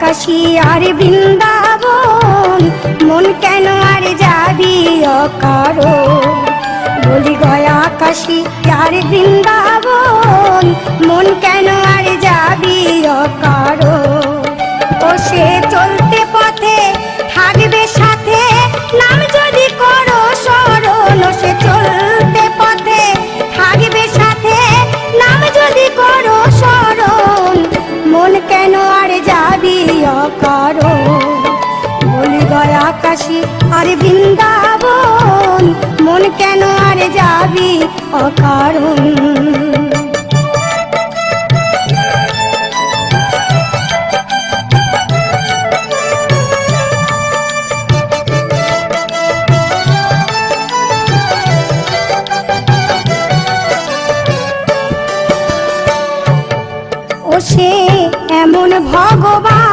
আকাশী আর বৃন্দাবন, মন কেন আর যাবি অকারো বলি গয়া আকাশী আর বৃন্দাবন, মন কেন আর যাবি অকারো করো। বলি গয়া কাশি আরে বৃন্দাবন মন কেন আরে যাবি অকারণ? সে এমন ভগবান